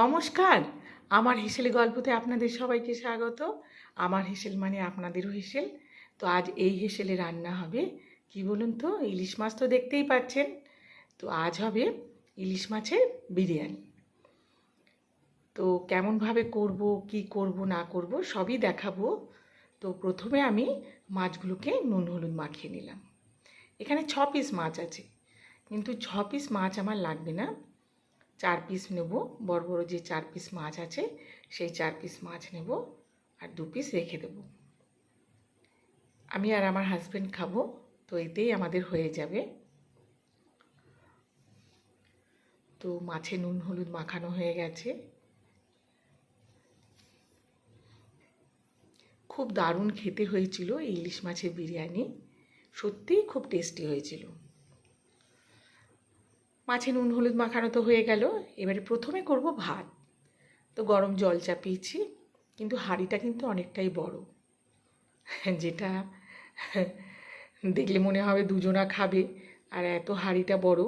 নমস্কার, আমার হেসেল গল্পতে আপনাদের সবাইকে স্বাগত। আমার হেসেল মানে আপনাদেরও হেসেল। তো আজ এই হেসেলে রান্না হবে, কি বলুন তো, ইলিশ মাছ তো দেখতেই পাচ্ছেন। তো আজ হবে ইলিশ মাছের বিরিয়ানি। তো কেমনভাবে করব, কি করব, না করব, সবই দেখাবো। তো প্রথমে আমি মাছগুলোকে নুন, হলুদ মাখিয়ে নিলাম। এখানে ছ পিস মাছ আছে, কিন্তু ছ পিস মাছ আমার লাগবে না। চার পিস নেব। বড় বড় যে চার পিস মাছ আছে, সেই চার পিস মাছ নেব আর দু পিস রেখে দেব। আমি আর আমার হাজব্যান্ড খাব, তো এতেই আমাদের হয়ে যাবে। তো মাছে নুন, হলুদ মাখানো হয়ে গেছে। খুব দারুণ খেতে হয়েছিল ইলিশ মাছের বিরিয়ানি। সত্যিই খুব টেস্টি হয়েছিল। মাছে নুন, হলুদ মাখানো তো হয়ে গেল। এবারে প্রথমে করব ভাত। তো গরম জল চাপিয়েছি, কিন্তু হাঁড়িটা কিন্তু অনেকটাই বড়। যেটা দেখলে মনে হবে দুজনা খাবে, আর এত হাঁড়িটা বড়।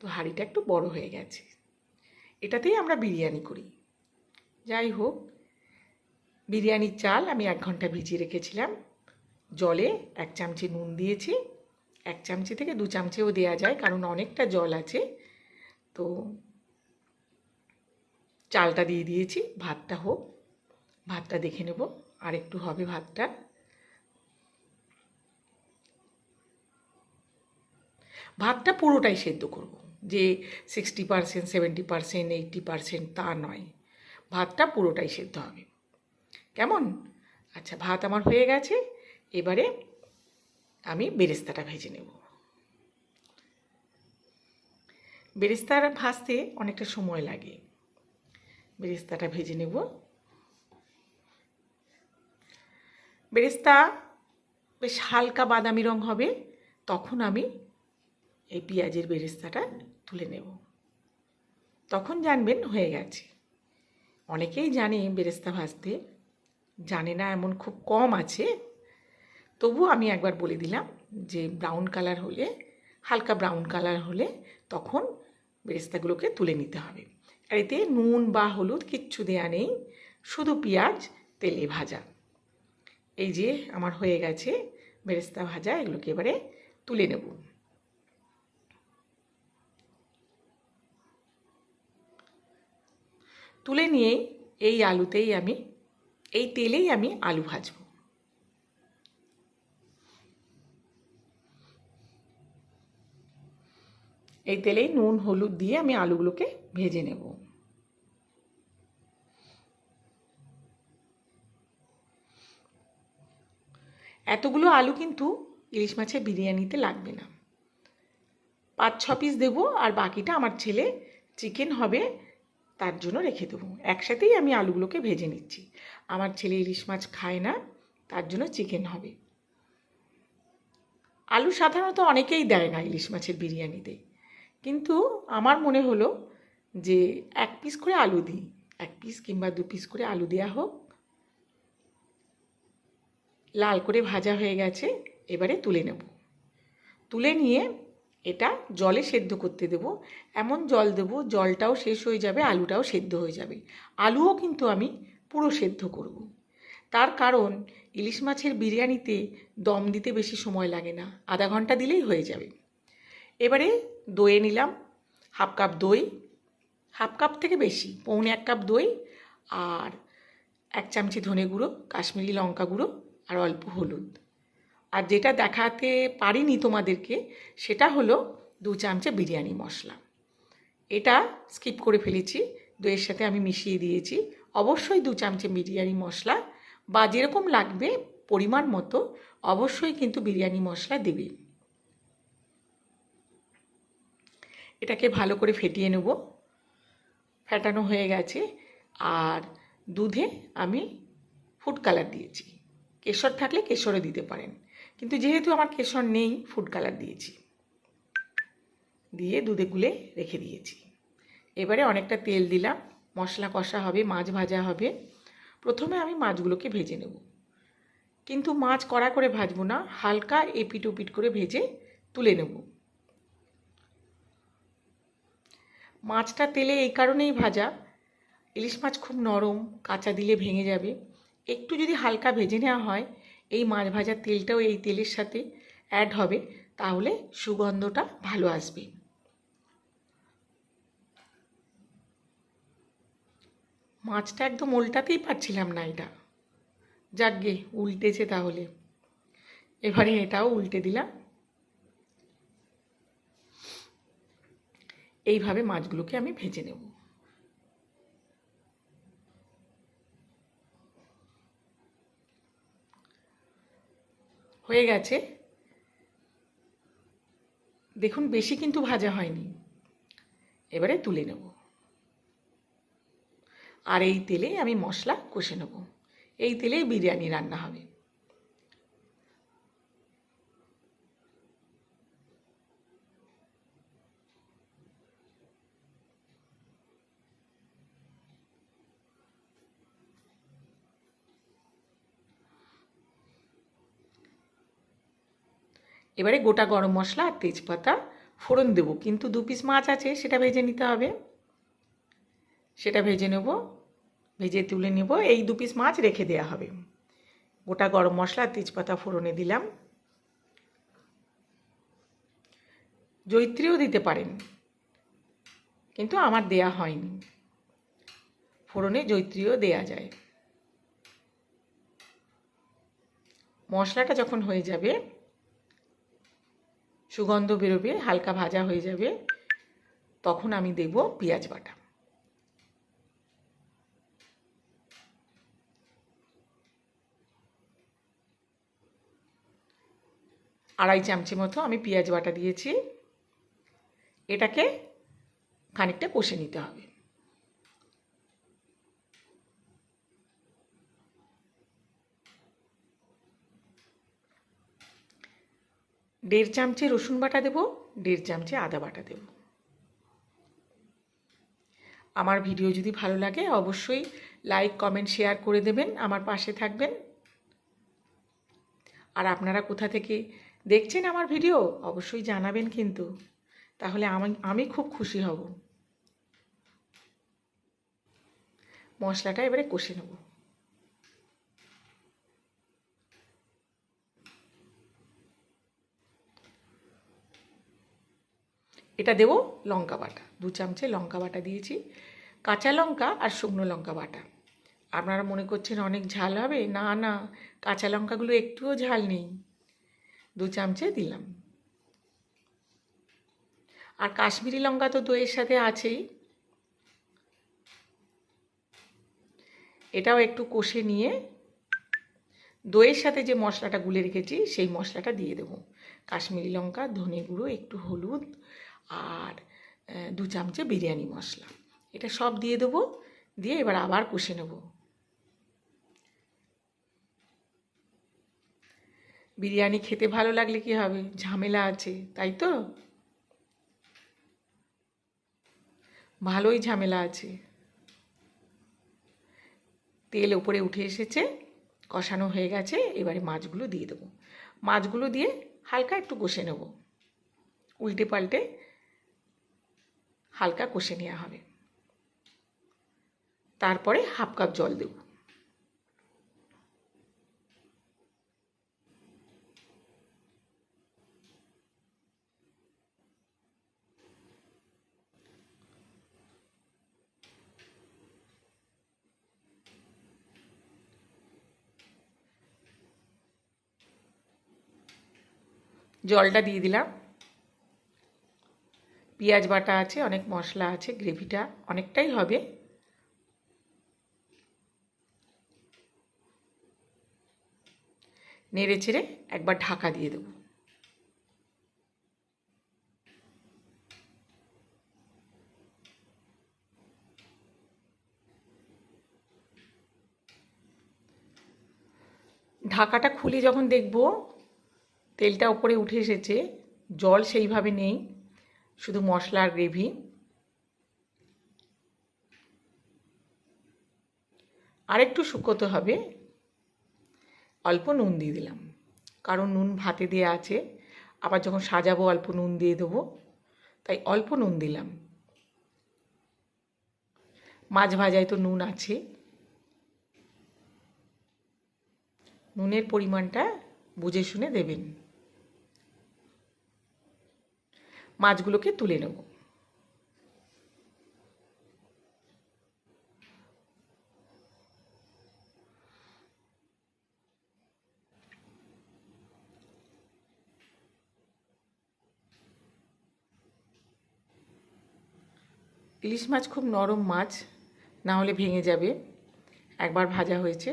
তো হাঁড়িটা একটু বড় হয়ে গেছে। এটাতেই আমরা বিরিয়ানি করি। যাই হোক, বিরিয়ানির চাল আমি এক ঘণ্টা ভিজিয়ে রেখেছিলাম। জলে এক চামচে নুন দিয়েছি। এক চামচি থেকে দু চামচেও দেওয়া যায়, কারণ অনেকটা জল আছে। তো চালটা দিয়ে দিয়েছি, ভাতটা হোক। ভাতটা দেখে নেব, আর একটু হবে ভাতটা। ভাতটা পুরোটাই সেদ্ধ করব, যে sixty percent seventy percent eighty percent তা নয়। ভাতটা পুরোটাই সেদ্ধ হবে। কেমন? আচ্ছা ভাত আমার হয়ে গেছে। এবারে আমি বেরেস্তাটা ভেজে নেব। বেরেস্তার ভাজতে অনেকটা সময় লাগে। বেরেস্তাটা ভেজে নেব। বেরেস্তা বেশ হালকা বাদামি রং হবে, তখন আমি এই পেঁয়াজের বেরেস্তাটা তুলে নেব। তখন জানবেন হয়ে গেছে। অনেকেই জানে বেরেস্তা ভাজতে, জানে না এমন খুব কম আছে। তবু আমি একবার বলে দিলাম যে ব্রাউন কালার হলে, হালকা ব্রাউন কালার হলে তখন বেরেস্তাগুলোকে তুলে নিতে হবে। আর এতে নুন বা হলুদ কিচ্ছু দেয়া নেই, শুধু পেঁয়াজ, তেলে ভাজা। এই যে আমার হয়ে গেছে বেরেস্তা ভাজা, এগুলোকে এবারে তুলে নেব। তুলে নিয়েই এই আলুতেই আমি, এই তেলেই আমি আলু ভাজবো। এই তেলেই নুন, হলুদ দিয়ে আমি আলুগুলোকে ভেজে নেব। এতগুলো আলু কিন্তু ইলিশ মাছের বিরিয়ানিতে লাগবে না। পাঁচ, ছ পিস দেবো আর বাকিটা আমার ছেলে চিকেন হবে তার জন্য রেখে দেবো। একসাথেই আমি আলুগুলোকে ভেজে নিচ্ছি। আমার ছেলে ইলিশ মাছ খায় না, তার জন্য চিকেন হবে। আলু সাধারণত অনেকেই দেয় না ইলিশ মাছের বিরিয়ানিতে। কিন্তু আমার মনে হলো যে এক পিস করে আলু দিই, এক পিস কিংবা দু পিস করে আলু দেওয়া হোক। লাল করে ভাজা হয়ে গেছে, এবারে তুলে নেব। তুলে নিয়ে এটা জলে সেদ্ধ করতে দেব। এমন জল দেব, জলটাও শেষ হয়ে যাবে, আলুটাও সেদ্ধ হয়ে যাবে। আলুও কিন্তু আমি পুরো সেদ্ধ করব। তার কারণ ইলিশ মাছের বিরিয়ানিতে দম দিতে বেশি সময় লাগে না। আধা ঘণ্টা দিলেই হয়ে যাবে। এবারে দইয়ে নিলাম হাফ কাপ দই, হাফ কাপ থেকে বেশি, পৌনে এক কাপ দই আর এক চামচি ধনে গুঁড়ো, কাশ্মীরি লঙ্কা গুঁড়ো আর অল্প হলুদ। আর যেটা দেখাতে পারিনি তোমাদেরকে, সেটা হলো দু চামচে বিরিয়ানি মশলা। এটা স্কিপ করে ফেলেছি, দইয়ের সাথে আমি মিশিয়ে দিয়েছি। অবশ্যই দু চামচে বিরিয়ানি মশলা বা যেরকম লাগবে পরিমাণ মতো অবশ্যই কিন্তু বিরিয়ানি মশলা দেবে। এটাকে ভালো করে ফেটিয়ে নেব। ফেটানো হয়ে গেছে। আর দুধে আমি ফুড কালার দিয়েছি। কেশর থাকলে কেশরও দিতে পারেন। কিন্তু যেহেতু আমার কেশর নেই ফুড কালার দিয়েছি। দিয়ে দুধে গুলে রেখে দিয়েছি। এবারে অনেকটা তেল দিলাম। মশলা কষা হবে, মাছ ভাজা হবে। প্রথমে আমি মাছগুলোকে ভেজে নেব। কিন্তু মাছ কড়া করে ভাজবো না, হালকা এপিট ওপিট করে ভেজে তুলে নেব। মাছটা তেলে এই কারণেই ভাজা। ইলিশ মাছ খুব নরম, কাঁচা দিলে ভেঙে যাবে। একটু যদি হালকা ভেজে নেওয়া হয়, এই মাছ ভাজার তেলটাও এই তেলের সাথে অ্যাড হবে, তাহলে সুগন্ধটা ভালো আসবে। মাছটা একদম উল্টাতেই পারছিলাম না এটা। যাকগে উল্টেছে তাহলে। এবারে এটাও উল্টে দিলাম। এইভাবে মাছগুলোকে আমি ভেজে নেব। হয়ে গেছে। দেখুন, বেশি কিন্তু ভাজা হয়নি। এবারে তুলে নেব। আর এই তেলে আমি মশলা কষে নেব। এই তেলেই বিরিয়ানি রান্না হবে। এবারে গোটা গরম মশলা আর তেজপাতা ফোড়ন দেবো। কিন্তু দু পিস মাছ আছে, সেটা ভেজে নিতে হবে। সেটা ভেজে নেব, ভেজে তুলে নেব। এই দু পিস মাছ রেখে দেওয়া হবে। গোটা গরম মশলা আর তেজপাতা ফোড়নে দিলাম। জৈত্রীও দিতে পারেন, কিন্তু আমার দেয়া হয়নি। ফোড়নে জৈত্রীও দেয়া যায়। মশলাটা যখন হয়ে যাবে সুগন্ধ বেরোবে, হালকা ভাজা হয়ে যাবে, তখন আমি দেব পেঁয়াজ বাটা। আড়াই চামচি মতো আমি পেঁয়াজ বাটা দিয়েছি। এটাকে খানিকটা কষে নিতে হবে। দেড় চামচে রসুন বাটা দেব, দেড় চামচে আদা বাটা দেব। আমার ভিডিও যদি ভালো লাগে, অবশ্যই লাইক, কমেন্ট, শেয়ার করে দেবেন, আমার পাশে থাকবেন। আর আপনারা কোথা থেকে দেখছেন আমার ভিডিও, অবশ্যই জানাবেন কিন্তু। তাহলে আমি আমি খুব খুশি হব। মশলাটা এবারে কষে নেব। এটা দেবো লঙ্কা বাটা। দু চামচে লঙ্কা বাটা দিয়েছি। কাঁচা লঙ্কা আর শুকনো লঙ্কা বাটা। আপনারা মনে করছেন অনেক ঝাল হবে? না না, কাঁচা লঙ্কাগুলো একটুও ঝাল নেই। দু চামচে দিলাম। আর কাশ্মীরি লঙ্কা তো দইয়ের সাথে আছেই। এটাও একটু কষে নিয়ে দইয়ের সাথে যে মশলাটা গুলে রেখেছি, সেই মশলাটা দিয়ে দেবো। কাশ্মীরি লঙ্কা, ধনে গুঁড়ো, একটু হলুদ আর দু চামচে বিরিয়ানি মশলা। এটা সব দিয়ে দেবো, দিয়ে এবার আবার কষে নেব। বিরিয়ানি খেতে ভালো লাগলে কি হবে? ঝামেলা আছে, তাই তো? ভালোই ঝামেলা আছে। তেল ওপরে উঠে এসেছে, কষানো হয়ে গেছে, এবারে মাছগুলো দিয়ে দেবো। মাছগুলো দিয়ে হালকা একটু কষে নেব। উল্টে পাল্টে হালকা কষে নেওয়া হবে। তারপরে হাফ কাপ জল দেব। জলটা দিয়ে দিলাম। পেঁয়াজ বাটা আছে, অনেক মশলা আছে, গ্রেভিটা অনেকটাই হবে। নেড়ে চেড়ে একবার ঢাকা দিয়ে দেবো। ঢাকাটা খুলে যখন দেখব তেলটা উপরে উঠে এসেছে। জল সেইভাবে নেই, শুধু মশলা আর গ্রেভি। আরেকটু শুকোতে হবে। অল্প নুন দিয়ে দিলাম, কারণ নুন ভাতে দেওয়া আছে। আবার যখন সাজাবো অল্প নুন দিয়ে দেবো, তাই অল্প নুন দিলাম। মাছ ভাজায় তো নুন আছে। নুনের পরিমাণটা বুঝে শুনে দেবেন। মাছগুলোকে তুলে নেব। ইলিশ মাছ খুব নরম মাছ, না হলে ভেঙে যাবে। একবার ভাজা হয়েছে,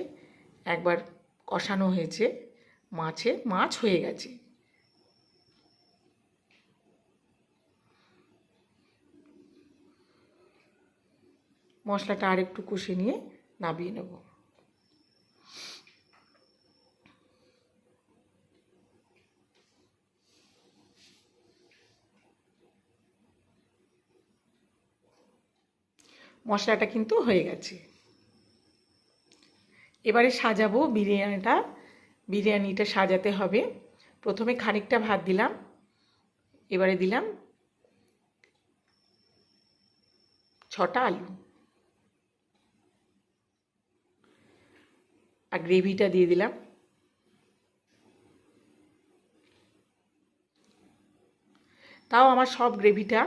একবার কষানো হয়েছে, মাছে মাছ হয়ে গেছে। মশলাটা আর একটু কষে নিয়ে নাবিয়ে নেব। মশলাটা কিন্তু হয়ে গেছে। এবারে সাজাবো বিরিয়ানিটা। বিরিয়ানিটা সাজাতে হবে। প্রথমে খানিকটা ভাত দিলাম। এবারে দিলাম ছটা আলু। আর গ্রেভিটা দিয়ে দিলাম। তাও আমার সব গ্রেভিটা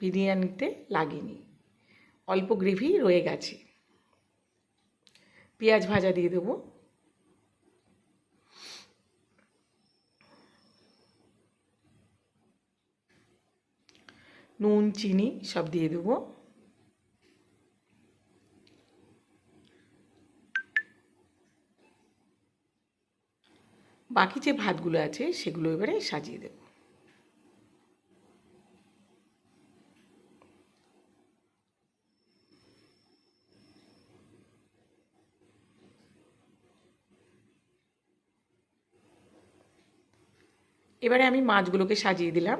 বিরিয়ানিতে লাগেনি। অল্প গ্রেভি রয়ে গেছে। পেঁয়াজ ভাজা দিয়ে দেবো। নুন, চিনি সব দিয়ে দেবো। বাকি যে ভাতগুলো আছে সেগুলো এবারে সাজিয়ে দেব। এবারে আমি মাছগুলোকে সাজিয়ে দিলাম।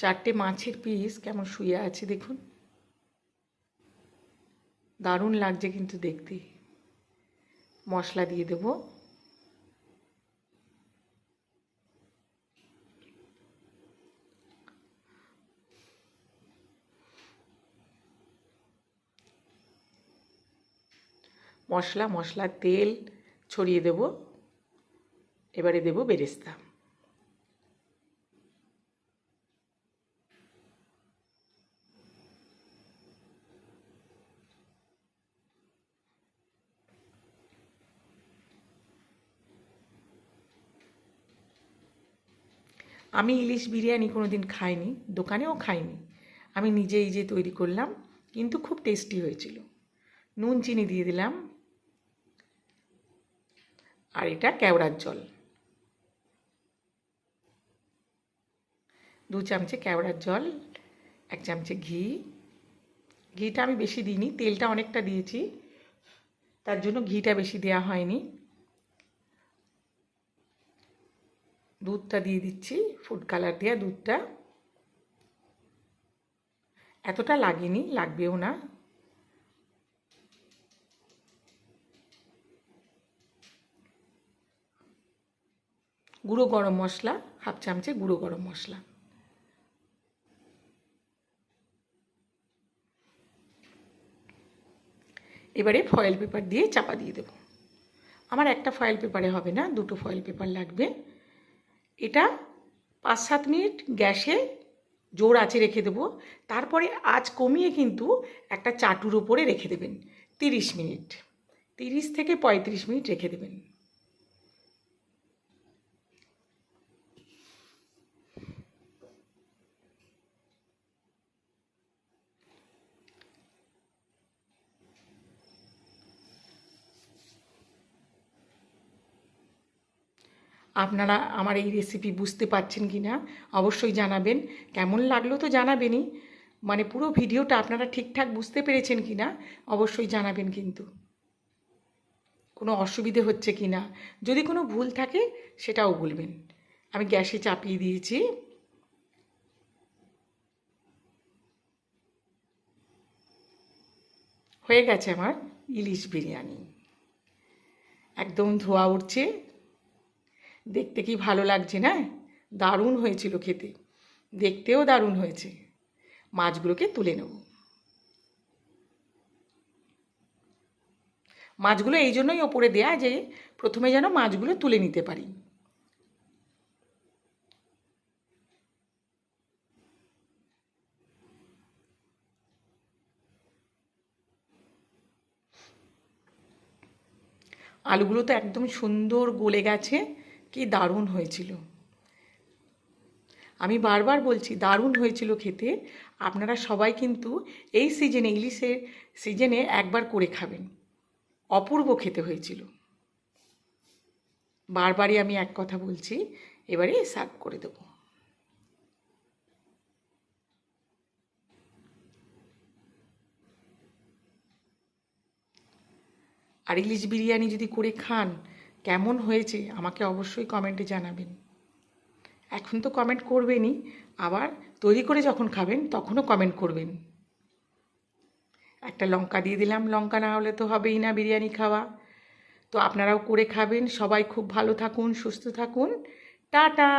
চারটে মাছের পিস কেমন শুয়ে আছে দেখুন। দারুণ লাগছে কিন্তু দেখতে। মশলা দিয়ে দেব। মশলা মশলা তেল ছড়িয়ে দেব। এবারে দেব বেরেস্তা। আমি ইলিশ বিরিয়ানি কোনো দিন খাইনি, দোকানেও খাইনি। আমি নিজেই যে তৈরি করলাম, কিন্তু খুব টেস্টি হয়েছিল। নুন, চিনি দিয়ে দিলাম। আর এটা কেওড়ার জল। দু চামচে কেওড়ার জল, এক চামচে ঘি। ঘিটা আমি বেশি দিইনি, তেলটা অনেকটা দিয়েছি। তার জন্য ঘিটা বেশি দেওয়া হয়নি। দুধটা দিয়ে দিচ্ছি ফুড কালার দেওয়া দুধটা। এতটা লাগেনি, লাগবেও না। গুঁড়ো গরম মশলা, হাফ চামচে গুঁড়ো গরম মশলা। এবারে ফয়েল পেপার দিয়ে চাপা দিয়ে দেব। আমার একটা ফয়েল পেপারে হবে না, দুটো ফয়েল পেপার লাগবে। এটা পাঁচ সাত মিনিট গ্যাসে জোর আছে রেখে দেবো। তারপরে আজ কমিয়ে কিন্তু একটা চাটুর ওপরে রেখে দেবেন। তিরিশ মিনিট। তিরিশ থেকে পঁয়ত্রিশ মিনিট রেখে দেবেন। আপনারা আমার এই রেসিপি বুঝতে পারছেন কি না অবশ্যই জানাবেন। কেমন লাগল তো জানাবেনই। মানে পুরো ভিডিওটা আপনারা ঠিকঠাক বুঝতে পেরেছেন কি না অবশ্যই জানাবেন কিন্তু। কোনো অসুবিধে হচ্ছে কি না যদি কোনো ভুল থাকে সেটাও বলবেন। আমি গ্যাসে চাপিয়ে দিয়েছি। হয়ে গেছে আমার ইলিশ বিরিয়ানি। একদম ধোয়া উঠছে। দেখতে কি ভালো লাগছে, না? দারুণ হয়েছিল খেতে। দেখতেও দারুণ হয়েছে। মাছগুলোকে তুলে নেব। মাছগুলো এই জন্যই ওপরে দেয়া যে প্রথমে যেন মাছগুলো তুলে নিতে পারি। আলুগুলো তো একদম সুন্দর গলে গেছে। কি দারুণ হয়েছিল। আমি বারবার বলছি, দারুণ হয়েছিল খেতে। আপনারা সবাই কিন্তু এই সিজনে ইলিশের সিজনে একবার করে খাবেন। অপূর্ব খেতে হয়েছিল। বারবারই আমি এক কথা বলছি, এবারে সার্ভ করে দেবো। আর ইলিশ বিরিয়ানি যদি করে খান কেমন হয়েছে আমাকে অবশ্যই কমেন্টে জানাবেন। এখন তো কমেন্ট করবেনই, আবার তৈরি করে যখন খাবেন তখনও কমেন্ট করবেন। একটা লঙ্কা দিয়ে দিলাম, লঙ্কা না হলে তো হবেই না বিরিয়ানি খাওয়া। তো আপনারাও করে খাবেন, সবাই খুব ভালো থাকুন, সুস্থ থাকুন। টাটা!